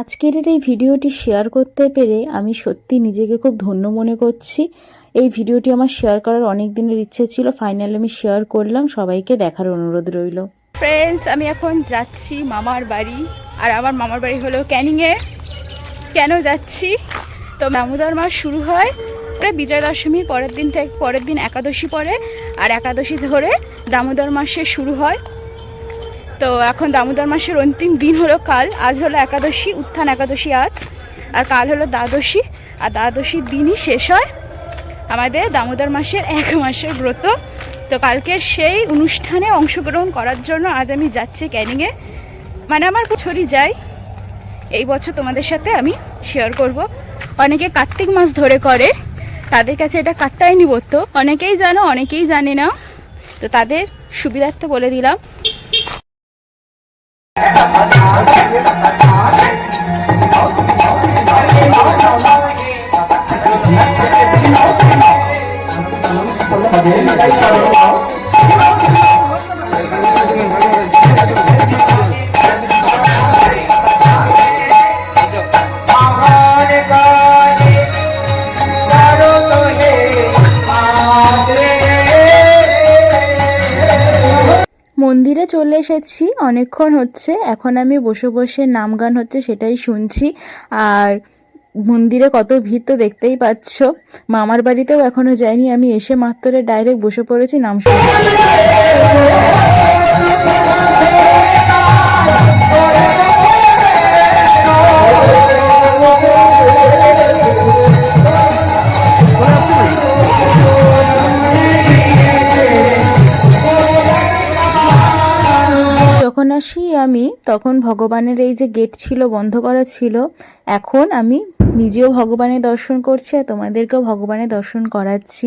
আজকের এই ভিডিওটি শেয়ার করতে পেরে আমি সত্যি নিজেকে খুব ধন্য মনে করছি। এই ভিডিওটি আমার শেয়ার করার অনেক দিনের ইচ্ছে ছিল, ফাইনালি আমি শেয়ার করলাম, সবাইকে দেখার অনুরোধ রইল। ফ্রেন্ডস আমি এখন যাচ্ছি মামার বাড়ি, আর আমার মামার বাড়ি হলো ক্যানিংয়ে। কেন যাচ্ছি? তো দামোদর মাস শুরু হয় বিজয় দশমীর পরের দিন থেকে পরের দিন একাদশী পড়ে আর একাদশী ধরে দামোদর মাসে শুরু হয়। তো এখন দামোদর মাসের অন্তিম দিন হলো কাল, আজ হলো একাদশী, উত্থান একাদশী আজ, আর কাল হলো দ্বাদশী, আর দ্বাদশীর দিনই শেষ হয় আমাদের দামোদর মাসের এক মাসের ব্রত। তো কালকের সেই অনুষ্ঠানে অংশগ্রহণ করার জন্য আজ আমি যাচ্ছি ক্যানিংয়ে মানে আমার বছরই যাই। এই বছর তোমাদের সাথে আমি শেয়ার করব। অনেকে কার্তিক মাস ধরে করে, তাদের কাছে এটা কাট্টায়নি ব্রত অনেকেই জানো, অনেকেই জানে না। তো তাদের সুবিধার্থে বলে দিলাম। এসেছি, অনেকক্ষণ হচ্ছে, এখন আমি বসে বসে নাম গান হচ্ছে সেটাই শুনছি। আর মন্দিরে কত ভিড় তো দেখতেই পাচ্ছ। মামার বাড়িতেও এখনও যাইনি, আমি এসে মাত্র ডাইরেক্ট বসে পড়েছি, নাম শুনতে আসি আমি তখন ভগবানের এই যে গেট ছিল, বন্ধ করা ছিল, এখন আমি নিজেও ভগবানের দর্শন করছি আর তোমাদেরকেও ভগবানের দর্শন করাচ্ছি।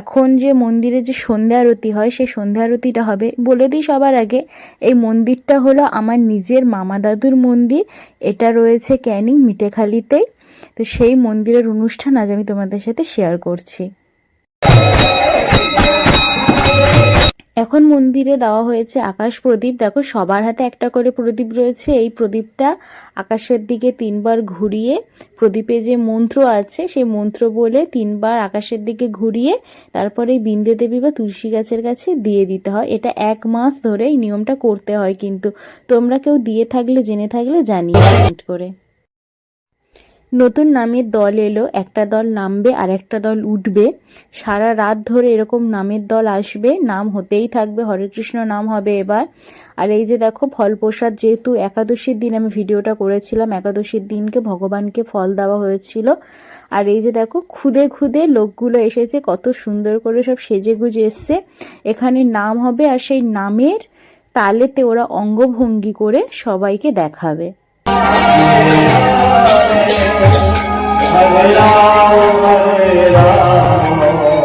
এখন যে মন্দিরে যে সন্ধ্যা আরতি হয়, সেই সন্ধ্যা আরতিটা হবে। বলে দিই সবার আগে, এই মন্দিরটা হলো আমার নিজের মামা দাদুর মন্দির। এটা রয়েছে ক্যানিং মিটেখালিতেই তো সেই মন্দিরের অনুষ্ঠান আজ আমি তোমাদের সাথে শেয়ার করছি। এখন মন্দিরে দেওয়া হয়েছে আকাশ প্রদীপ। দেখো, সবার হাতে একটা করে প্রদীপ রয়েছে। এই প্রদীপটা আকাশের দিকে তিনবার ঘুরিয়ে, প্রদীপে যে মন্ত্র আছে, সেই মন্ত্র বলে তিনবার আকাশের দিকে ঘুরিয়ে, তারপরে বিন্দে দেবী বা তুলসী গাছের কাছে দিয়ে দিতে হয়। এটা এক মাস ধরে এই নিয়মটা করতে হয় কিন্তু। তোমরা কেউ দিয়ে থাকলে, জেনে থাকলে জানিয়ে করে। নতুন নামের দল এলো, একটা দল নামবে আর একটা দল উঠবে। সারা রাত ধরে এরকম নামের দল আসবে, নাম হতেই থাকবে হরে কৃষ্ণ নাম হবে এবার। আর এই যে দেখো ফল প্রসাদ যেহেতু একাদশীর দিন, আমি ভিডিওটা করেছিলাম, একাদশীর দিনকে ভগবানকে ফল দেওয়া হয়েছিল। আর এই যে দেখো, খুদে খুদে লোকগুলো এসেছে, কত সুন্দর করে সব সেজে গুজে এসছে। এখানে নাম হবে আর সেই নামের তালেতে ওরা অঙ্গভঙ্গি করে সবাইকে দেখাবে। રામ રામ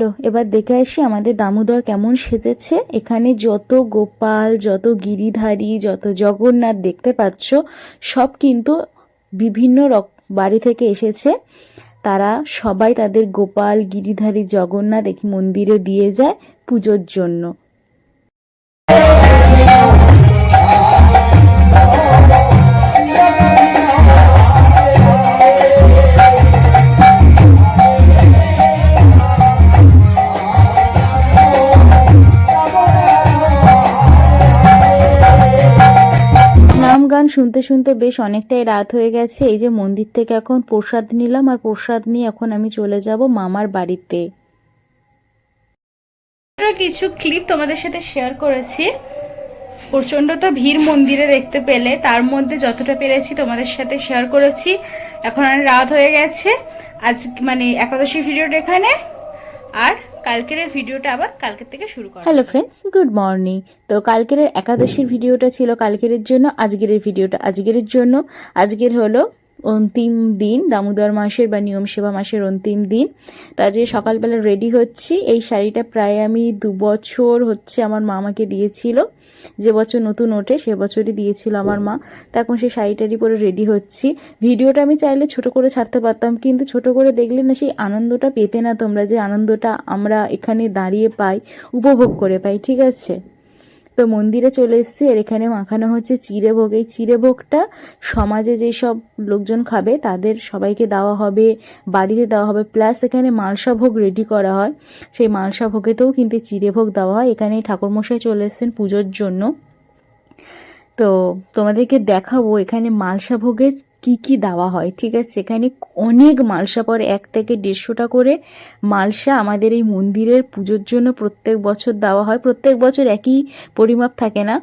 চলো, এবার দেখে আসি আমাদের দামোদর কেমন সেজেছে। এখানে যত গোপাল, যত গিরিধারী, যত জগন্নাথ দেখতে পাচ্ছ, সব কিন্তু বিভিন্ন বাড়ি থেকে এসেছে। তারা সবাই তাদের গোপাল, গিরিধারী, জগন্নাথ দেখি মন্দিরে দিয়ে যায় পুজোর জন্য। গান শুনতে শুনতে বেশ অনেকটাই রাত হয়ে গেছে। এই যে মন্দির থেকে এখন প্রসাদ নিলাম আর প্রসাদ নিয়ে এখন আমি চলে যাব মামার বাড়িতে। কিছু ক্লিপ তোমাদের সাথে শেয়ার করেছি। প্রচণ্ড তো ভিড় মন্দিরে দেখতে পেলে, তার মধ্যে যতটা পেরেছি তোমাদের সাথে শেয়ার করেছি। এখন রাত হয়ে গেছে। আজ মানে একাদশী ভিডিওটা এখানে। আর কালকের ভিডিওটা আবার কালকের থেকে শুরু করা হ্যালো ফ্রেন্ডস গুড মর্নিং তো কালকের একাদশীর ভিডিওটা ছিল কালকের জন্য আজকের ভিডিওটা আজকের জন্য। আজকের হলো অন্তিম দিন, দামোদর মাসের বা নিয়ম সেবা মাসের অন্তিম দিন। তো যে সকালবেলা রেডি হচ্ছি, এই শাড়িটা প্রায় আমি দু বছর হচ্ছে আমার মা আমাকে দিয়েছিল। যে বছর নতুন ওঠে, সে বছরই দিয়েছিল আমার মা। তো এখন সেই শাড়িটারই পরে রেডি হচ্ছি। ভিডিওটা আমি চাইলে ছোট করে ছাড়তে পারতাম, কিন্তু ছোট করে দেখলে না সেই আনন্দটা পেতে না তোমরা, যে আনন্দটা আমরা এখানে দাঁড়িয়ে পাই, উপভোগ করে পাই, ঠিক আছে? তো মন্দিরে চলে এসেছি, আর এখানে মাখানো হচ্ছে চিড়ে ভোগ। এই চিড়ে ভোগটা সমাজে যেসব লোকজন খাবে, তাদের সবাইকে দেওয়া হবে, বাড়িতে দেওয়া হবে। প্লাস এখানে মালসা ভোগ রেডি করা হয়। সেই মালসা ভোগেতেও কিন্তু চিড়ে ভোগ দেওয়া হয়। এখানে ঠাকুরমশাই চলে এসছেন পুজোর জন্য। তো তোমাদেরকে দেখাবো, এখানে মালসা ভোগের কি কি দেওয়া হয়, ঠিক আছে? সেখানে অনেক মালসা পরে এক থেকে দেড়শোটা করে মালসা আমাদের এই মন্দিরের পুজোর জন্য প্রত্যেক বছর দেওয়া হয়। প্রত্যেক বছর একই পরিমাপ থাকে না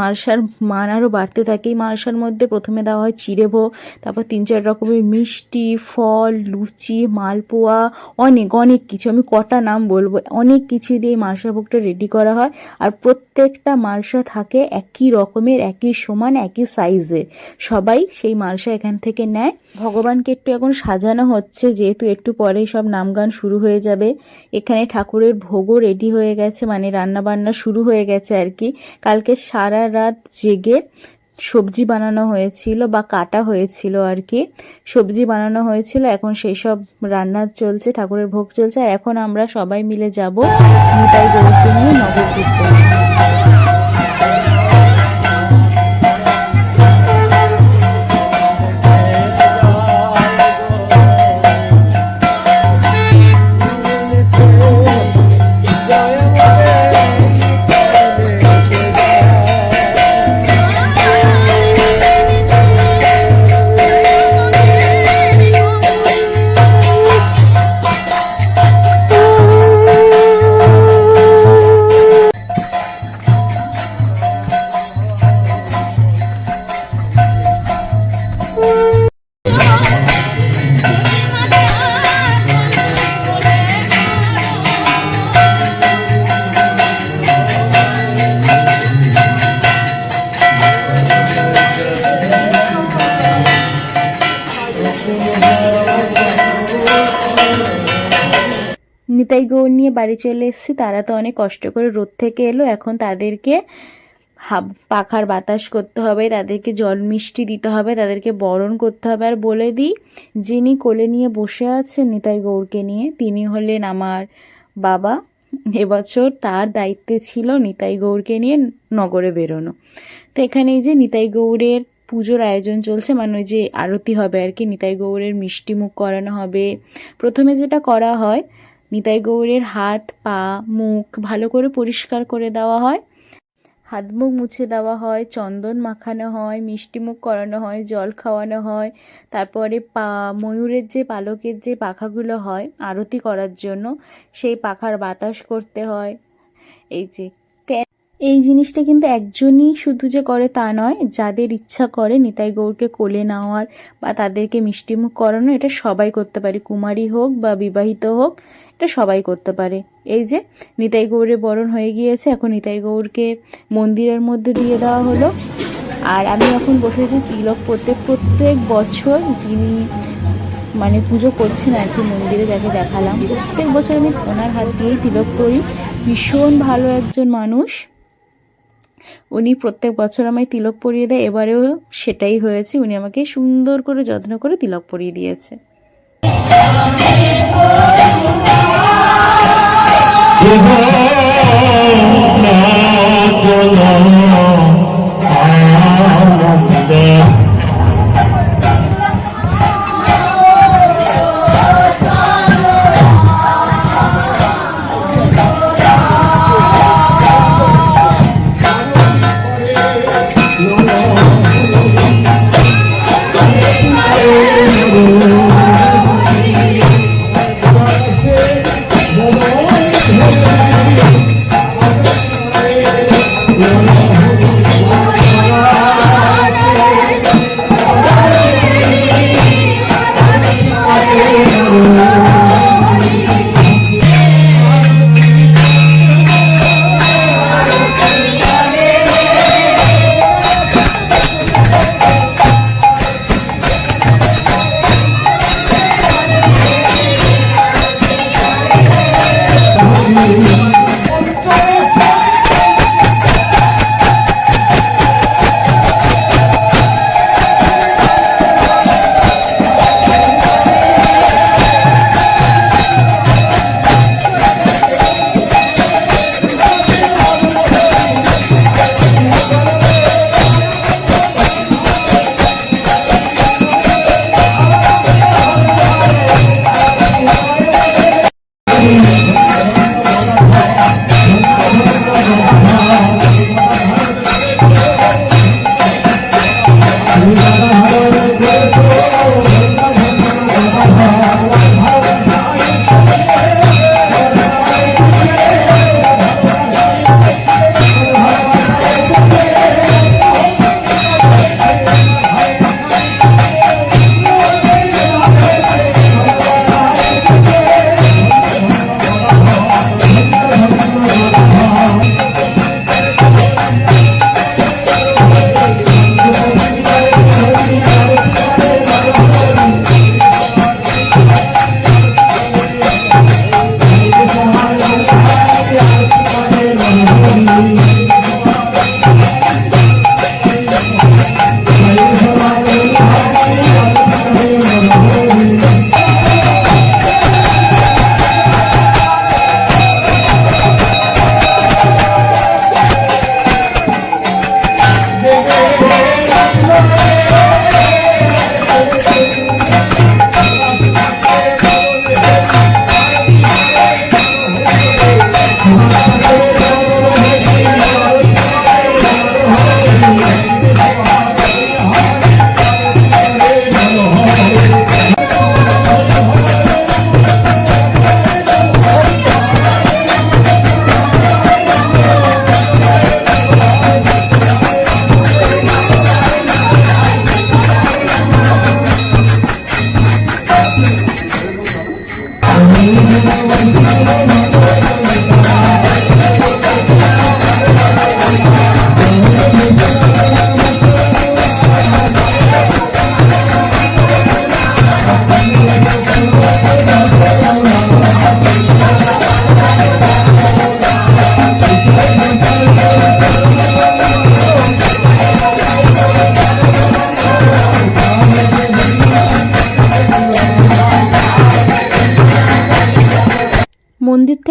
মালসার মান আরও বাড়তে থাকে। এই মালসার মধ্যে প্রথমে দেওয়া হয় চিড়ে ভোগ, তারপর তিন চার রকমের মিষ্টি, ফল, লুচি, মালপোয়া, অনেক অনেক কিছু। আমি কটা নাম বলব? অনেক কিছু দিয়ে এই ভোগটা রেডি করা হয়। আর প্রত্যেকটা মালসা থাকে একই রকমের, একই সমান, একই সাইজের সবাই সেই মালসা এখান থেকে নেয়। ভগবানকে একটু এখন সাজানো হচ্ছে, যেহেতু একটু পরেই সব নামগান শুরু হয়ে যাবে। এখানে ঠাকুরের ভোগও রেডি হয়ে গেছে মানে রান্না বান্না শুরু হয়ে গেছে আর কি। কালকে সারা রাত জেগে সবজি বানানো হয়েছিল বা কাটা হয়েছিল আর কি। সবজি বানানো হয়েছিল, এখন সেই সব রান্না চলছে, ঠাকুরের ভোগ চলছে। আর এখন আমরা সবাই মিলে যাব নিতাই গরুকে নিয়ে নগর বাড়ি চলে এসেছি, তারা তো অনেক কষ্ট করে রোদ থেকে এলো, এখন তাদেরকে হাব, পাখার বাতাস করতে হবে, তাদেরকে জল মিষ্টি দিতে হবে, তাদেরকে বরণ করতে হবে। আর বলে দিই, যিনি কোলে নিয়ে বসে আছেন নিতাই গৌরকে নিয়ে, তিনি হলেন আমার বাবা। এবছর তার দায়িত্বে ছিল নিতাই গৌরকে নিয়ে নগরে বেরোনো। তো এখানে এই যে নিতাই গৌরের পুজোর আয়োজন চলছে মানে ওই যে আরতি হবে আর কি, নিতাই গৌরের মিষ্টি মুখ করানো হবে। প্রথমে যেটা করা হয় নিতাই গৌরের হাত, পা, মুখ ভালো করে পরিষ্কার করে দেওয়া হয়। হাত মুখ মুছে দেওয়া হয়, চন্দন মাখানো হয় মিষ্টি মুখ করানো হয়, জল খাওয়ানো হয়। তারপরে পা, ময়ূরের যে পালকের যে পাখাগুলো হয়, আরতি করার জন্য সেই পাখার বাতাস করতে হয়। এই যে এই জিনিসটা কিন্তু একজনই শুধু যে করে তা নয়, যাদের ইচ্ছা করে নিতাই গৌরকে কোলে নেওয়ার বা তাদেরকে মিষ্টিমুখ করানো, এটা সবাই করতে পারে। কুমারী হোক বা বিবাহিত হোক, এটা সবাই করতে পারে। এই যে নিতাই গৌরের বরণ হয়ে গিয়েছে, এখন নিতাই গৌরকে মন্দিরের মধ্যে দিয়ে দেওয়া হলো। আর আমি এখন বসেছি তিলক প্রত্যেক প্রত্যেক বছর যিনি মানে পুজো করছেন আর কি মন্দিরে যাকে দেখালাম, প্রত্যেক বছর আমি ওনার হাত দিয়েই তিলক করি। ভীষণ ভালো একজন মানুষ। উনি প্রত্যেক বছর আমায় তিলক পরিয়ে দেয়। এবারেও সেটাই হয়েছে। উনি আমাকে সুন্দর করে, যত্ন করে তিলক পরিয়ে দিয়েছে। Thank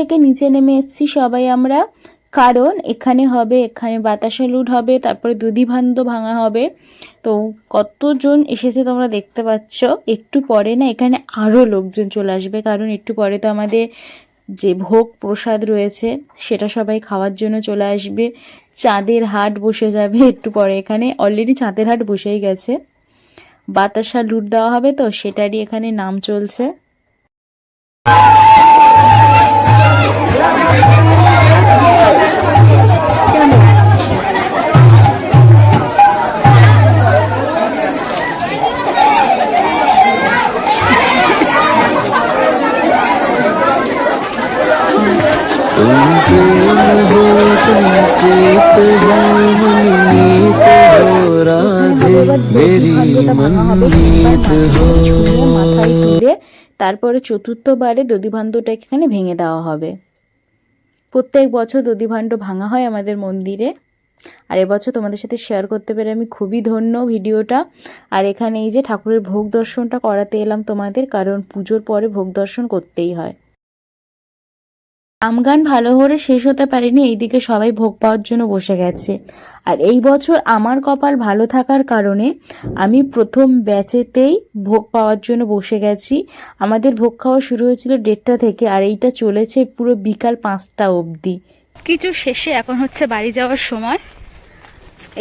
থেকে নিচে নেমে এসেছি সবাই আমরা। কারণ এখানে হবে, এখানে বাতাসা লুট হবে, তারপরে দুধি ভান্ড ভাঙা হবে। তো কতজন এসেছে তোমরা দেখতে পাচ্ছ? একটু পরে না, এখানে আরও লোকজন চলে আসবে। কারণ একটু পরে তো আমাদের যে ভোগ প্রসাদ রয়েছে, সেটা সবাই খাওয়ার জন্য চলে আসবে। চাঁদের হাট বসে যাবে একটু পরে এখানে। অলরেডি চাঁদের হাট বসেই গেছে। বাতাসা লুট দেওয়া হবে তো, সেটারই এখানে নাম চলছে। মাথায় তুলে তারপরে চতুর্থবারে দধিভাণ্ডটাকে এখানে ভেঙে দেওয়া হবে। প্রত্যেক বছর দধিভাণ্ড ভাঙা হয় আমাদের মন্দিরে। আর এবছর তোমাদের সাথে শেয়ার করতে পেরে আমি খুবই ধন্য ভিডিওটা। আর এখানে এই যে ঠাকুরের ভোগ দর্শনটা করাতে এলাম তোমাদের কারণ পুজোর পরে ভোগ দর্শন করতেই হয়। আমগান ভালো করে শেষ হতে পারেনি, এইদিকে সবাই ভোগ পাওয়ার জন্য বসে গেছে। আর এই বছর আমার কপাল ভালো থাকার কারণে আমি প্রথম ব্যাচেতেই ভোগ পাওয়ার জন্য বসে গেছি। আমাদের ভোগ খাওয়া শুরু হয়েছিল দেড়টা থেকে, আর এইটা চলেছে পুরো বিকাল পাঁচটা অবধি। কিছু শেষে এখন হচ্ছে বাড়ি যাওয়ার সময়।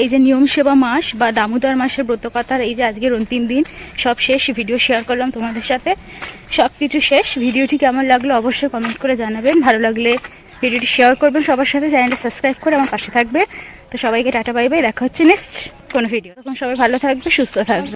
এই যে নিয়ম সেবা মাস বা দামোদর মাসের ব্রতকথার এই যে আজকের অন্তিম দিন, সব শেষ ভিডিও শেয়ার করলাম তোমাদের সাথে। সব কিছু শেষ। ভিডিওটি কেমন লাগল অবশ্যই কমেন্ট করে জানাবেন। ভালো লাগলে ভিডিওটি শেয়ার করবেন। সবার সাথে চ্যানেলটা সাবস্ক্রাইব করে আমার পাশে থাকবে। তো সবাইকে টাটা বাই বাই দেখা হচ্ছে নেক্সট কোনো ভিডিও তখন সবাই ভালো থাকবে, সুস্থ থাকবে।